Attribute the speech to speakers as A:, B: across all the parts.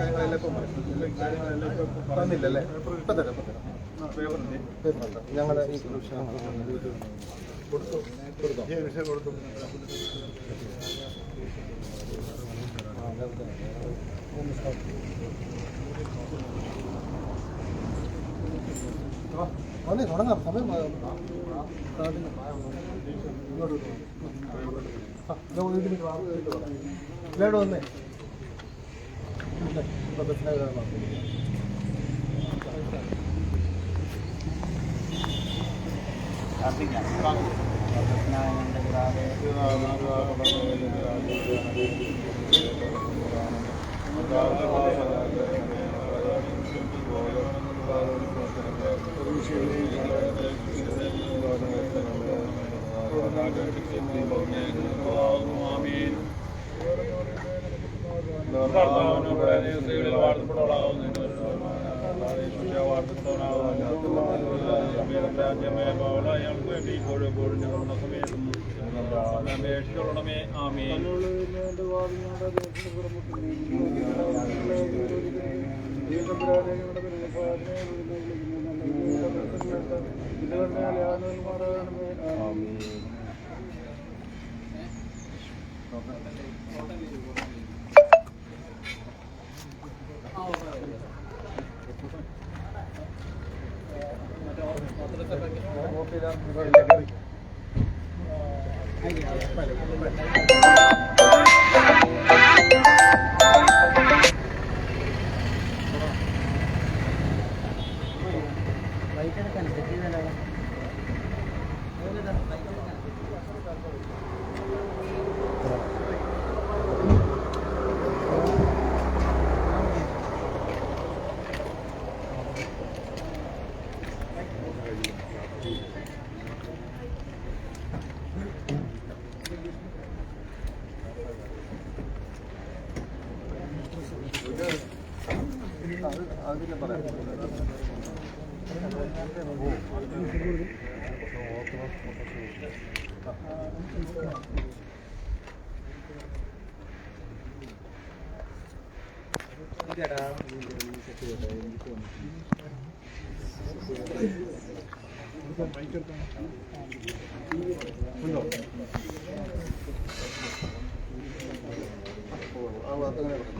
A: കാര്യങ്ങളെല്ലാം ഇപ്പം പറഞ്ഞില്ലല്ലേ ഞങ്ങളുടെ ഈ കൊടുത്തു കൊടുത്തോ കൊടുത്തു വന്നേ തുടങ്ങാം സമയം ഇല്ലോട്ട് വന്നേ ഇപ്പൊ ਘਰ ਦਾ
B: ਉਹਨੂੰ
A: ਬੜਾ ਦੇ ਉੱਤੇ ਵਾਰਡ ਪਟੋਲਾ ਉਹਨੇ ബസ്സിനെ കയറണം ആമീൻ. Gracias. あり
C: がとうい。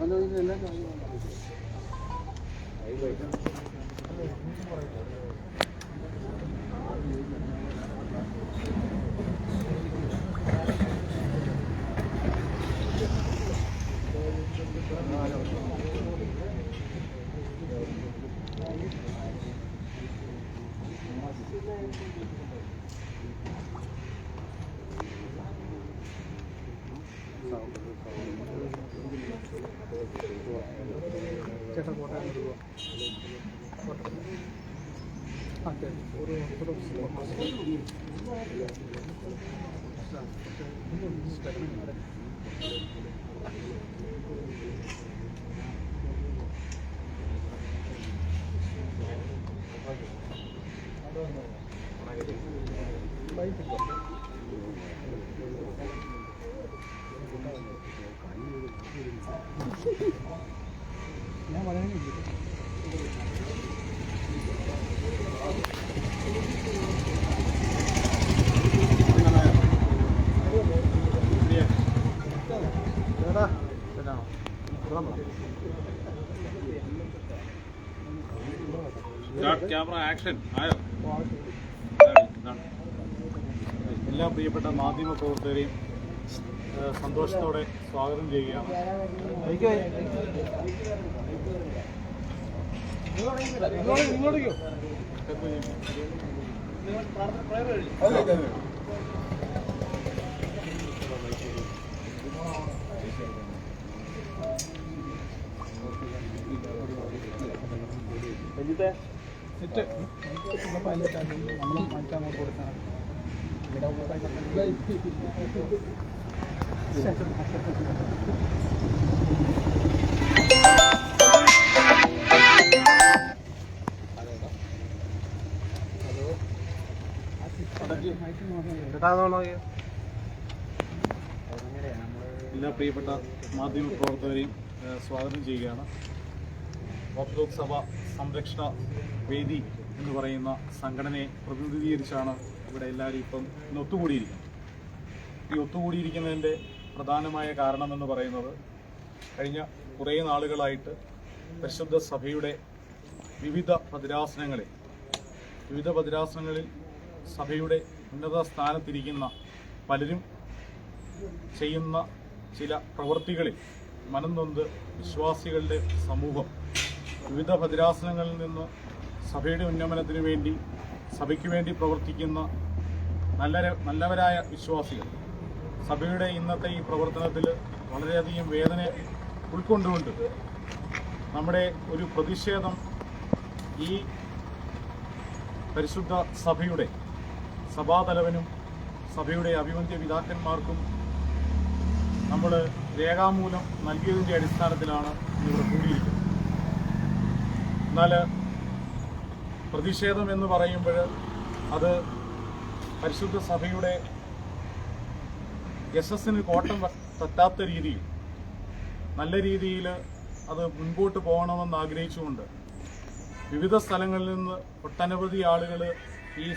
C: അരുൺ ചന്ദ്രൻ
A: ഹലോ ഇതെല്ലാം കഴിഞ്ഞു. ചേട്ടാ
B: സ്റ്റാർട്ട് ക്യാമറ ആക്ഷൻ ആയോ
D: എല്ലാ പ്രിയപ്പെട്ട മാധ്യമ പ്രവർത്തകരെയും
B: സന്തോഷത്തോടെ സ്വാഗതം ചെയ്യുകയാണ്. എല്ലാ പ്രിയപ്പെട്ട മാധ്യമ പ്രവർത്തകരെയും സ്വാഗതം ചെയ്യുകയാണ്. ഓർത്തഡോക്സ് സഭ സംരക്ഷണ വേദി എന്ന് പറയുന്ന സംഘടനയെ പ്രതിനിധീകരിച്ചാണ് ഇവിടെ എല്ലാവരും ഇപ്പം ഇന്ന് ഒത്തുകൂടിയിരിക്കുന്നത്. ഈ ഒത്തുകൂടിയിരിക്കുന്നതിന്റെ പ്രധാനമായ കാരണമെന്ന് പറയുന്നത് കഴിഞ്ഞ കുറേ നാളുകളായിട്ട് പരിശുദ്ധ സഭയുടെ വിവിധ ഭദ്രാസനങ്ങളിൽ വിവിധ ഭദ്രാസനങ്ങളിൽ സഭയുടെ ഉന്നത സ്ഥാനത്തിരിക്കുന്ന പലരും ചെയ്യുന്ന ചില പ്രവൃത്തികളിൽ മനംനൊന്ത് വിശ്വാസികളുടെ സമൂഹം വിവിധ ഭദ്രാസനങ്ങളിൽ നിന്ന് സഭയുടെ ഉന്നമനത്തിന് വേണ്ടി സഭയ്ക്ക് വേണ്ടി പ്രവർത്തിക്കുന്ന നല്ല നല്ലവരായ വിശ്വാസികൾ. സഭയുടെ ഇന്നത്തെ ഈ പ്രവർത്തനത്തിൽ വളരെയധികം വേദന ഉൾക്കൊണ്ടുകൊണ്ട് നമ്മുടെ ഒരു പ്രതിഷേധം ഈ പരിശുദ്ധ സഭയുടെ സഭാതലവനും സഭയുടെ അഭിമന്യ പിതാക്കന്മാർക്കും നമ്മൾ രേഖാമൂലം നൽകിയതിന്റെ അടിസ്ഥാനത്തിലാണ് ഇവിടെ കൂടിയിരിക്കുന്നത്. എന്നാൽ പ്രതിഷേധം എന്ന് പറയുമ്പോൾ അത് പരിശുദ്ധ സഭയുടെ യശസ്സിന് കോട്ടം തട്ടാത്ത രീതിയിൽ നല്ല രീതിയിൽ അത് മുൻപോട്ട് പോകണമെന്ന് ആഗ്രഹിച്ചുകൊണ്ട് വിവിധ സ്ഥലങ്ങളിൽ നിന്ന് ഒട്ടനവധി ആളുകൾ ഈ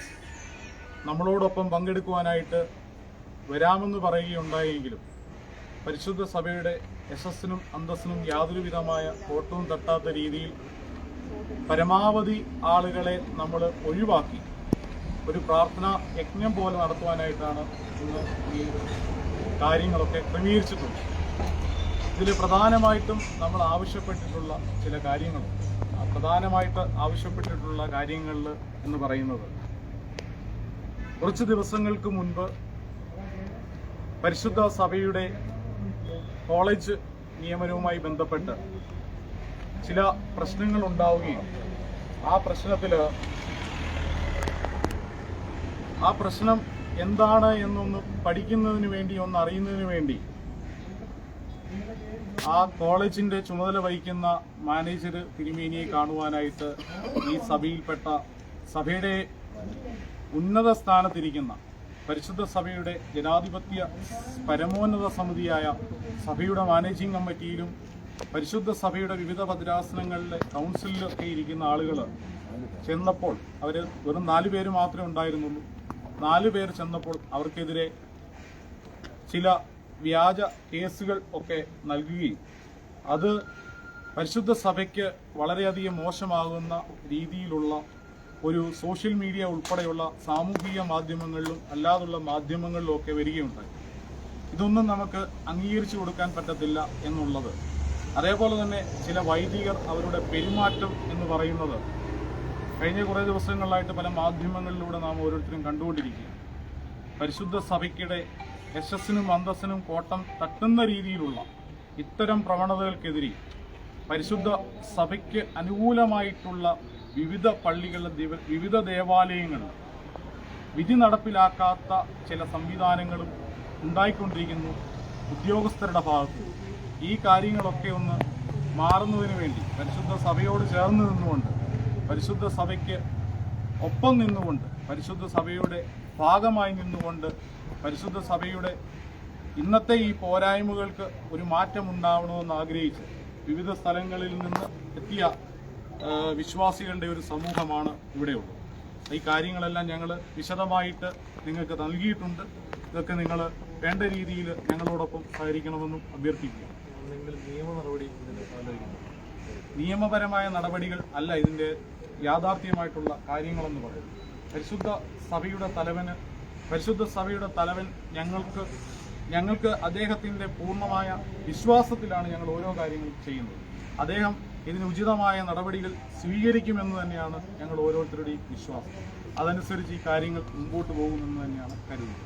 B: നമ്മളോടൊപ്പം പങ്കെടുക്കുവാനായിട്ട് വരാമെന്ന് പറയുകയുണ്ടായെങ്കിലും പരിശുദ്ധ സഭയുടെ യശസ്സിനും അന്തസ്സിനും യാതൊരുവിധമായ കോട്ടവും തട്ടാത്ത രീതിയിൽ പരമാവധി ആളുകളെ നമ്മൾ ഒഴിവാക്കി. ഒരു പ്രാർത്ഥനാ യജ്ഞം പോലെ നടത്തുവാനായിട്ടാണ് ഇന്ന് ഈ കാര്യങ്ങളൊക്കെ ക്രമീകരിച്ചിട്ടുള്ളത്. ഇതിൽ പ്രധാനമായിട്ടും നമ്മൾ ആവശ്യപ്പെട്ടിട്ടുള്ള ചില കാര്യങ്ങളുണ്ട് പ്രധാനമായിട്ട് ആവശ്യപ്പെട്ടിട്ടുള്ള കാര്യങ്ങളിൽ എന്ന് പറയുന്നത് കുറച്ച് ദിവസങ്ങൾക്ക് മുൻപ് പരിശുദ്ധ സഭയുടെ കോളേജ് നിയമനവുമായി ബന്ധപ്പെട്ട് ചില പ്രശ്നങ്ങൾ ഉണ്ടാവുകയും ആ പ്രശ്നത്തിൽ ആ പ്രശ്നം എന്താണ് എന്നൊന്ന് പഠിക്കുന്നതിന് വേണ്ടി ഒന്ന് അറിയുന്നതിന് വേണ്ടി ആ കോളേജിന്റെ ചുമതല വഹിക്കുന്ന മാനേജർ തിരുമേനിയെ കാണുവാനായിട്ട് ഈ സഭയിൽപ്പെട്ട സഭയുടെ ഉന്നത സ്ഥാനത്തിരിക്കുന്ന പരിശുദ്ധ സഭയുടെ ജനാധിപത്യ പരമോന്നത സമിതിയായ സഭയുടെ മാനേജിംഗ് കമ്മിറ്റിയിലും പരിശുദ്ധ സഭയുടെ വിവിധ ഭദ്രാസനങ്ങളിലെ കൗൺസിലൊക്കെ ഇരിക്കുന്ന ആളുകൾ ചെന്നപ്പോൾ അവർ വെറും നാല് പേര് മാത്രമേ ഉണ്ടായിരുന്നുള്ളൂ. നാല് പേർ ചെന്നപ്പോൾ അവർക്കെതിരെ ചില വ്യാജ കേസുകൾ ഒക്കെ നൽകുകയും അത് പരിശുദ്ധ സഭയ്ക്ക് വളരെയധികം മോശമാകുന്ന രീതിയിലുള്ള ഒരു സോഷ്യൽ മീഡിയ ഉൾപ്പെടെയുള്ള സാമൂഹിക മാധ്യമങ്ങളിലും അല്ലാതുള്ള മാധ്യമങ്ങളിലും ഒക്കെ വരികയുണ്ടായി. ഇതൊന്നും നമുക്ക് അംഗീകരിച്ചു കൊടുക്കാൻ പറ്റത്തില്ല എന്നുള്ളത് അതേപോലെ തന്നെ ചില വൈദികർ അവരുടെ പെരുമാറ്റം എന്ന് പറയുന്നത് കഴിഞ്ഞ കുറേ ദിവസങ്ങളിലായിട്ട് പല മാധ്യമങ്ങളിലൂടെ നാം ഓരോരുത്തരും കണ്ടുകൊണ്ടിരിക്കുകയാണ്. പരിശുദ്ധ സഭയ്ക്കിടെ യശസ്സിനും അന്തസ്സിനും കോട്ടം തട്ടുന്ന രീതിയിലുള്ള ഇത്തരം പ്രവണതകൾക്കെതിരെ പരിശുദ്ധ സഭയ്ക്ക് അനുകൂലമായിട്ടുള്ള വിവിധ പള്ളികളിലെ വിവിധ ദേവാലയങ്ങളിൽ വിധി നടപ്പിലാക്കാത്ത ചില സംവിധാനങ്ങളും ഉണ്ടായിക്കൊണ്ടിരിക്കുന്നു ഉദ്യോഗസ്ഥരുടെ ഭാഗത്ത് ഈ കാര്യങ്ങളൊക്കെ ഒന്ന് മാറുന്നതിന് വേണ്ടി പരിശുദ്ധ സഭയോട് ചേർന്ന് നിന്നുകൊണ്ട് പരിശുദ്ധ സഭയ്ക്ക് ഒപ്പം നിന്നുകൊണ്ട് പരിശുദ്ധ സഭയുടെ ഭാഗമായി നിന്നുകൊണ്ട് പരിശുദ്ധ സഭയുടെ ഇന്നത്തെ ഈ പോരായ്മകൾക്ക് ഒരു മാറ്റം ഉണ്ടാവണമെന്ന് ആഗ്രഹിച്ച് വിവിധ സ്ഥലങ്ങളിൽ നിന്ന് എത്തിയ വിശ്വാസികളുടെ ഒരു സമൂഹമാണ് ഇവിടെയുള്ളത്. ഈ കാര്യങ്ങളെല്ലാം ഞങ്ങൾ വിശദമായിട്ട് നിങ്ങൾക്ക് നൽകിയിട്ടുണ്ട്. ഇതൊക്കെ നിങ്ങൾ വേണ്ട രീതിയിൽ ഞങ്ങളോടൊപ്പം സഹകരിക്കണമെന്നും അഭ്യർത്ഥിക്കുക നിയമപരമായ നടപടികൾ അല്ല ഇതിന്റെ യാഥാർത്ഥ്യമായിട്ടുള്ള കാര്യങ്ങളെന്ന് പറയുന്നത്. പരിശുദ്ധ സഭയുടെ തലവന് പരിശുദ്ധ സഭയുടെ തലവൻ ഞങ്ങൾക്ക് ഞങ്ങൾക്ക് അദ്ദേഹത്തിന്റെ പൂർണമായ വിശ്വാസത്തിലാണ് ഞങ്ങൾ ഓരോ കാര്യങ്ങളും ചെയ്യുന്നത്. അദ്ദേഹം ഇതിന് ഉചിതമായ നടപടികൾ സ്വീകരിക്കുമെന്ന് തന്നെയാണ് ഞങ്ങൾ ഓരോരുത്തരുടെയും വിശ്വാസം. അതനുസരിച്ച് ഈ കാര്യങ്ങൾ മുമ്പോട്ട് പോകുമെന്ന് തന്നെയാണ് കരുതുന്നത്.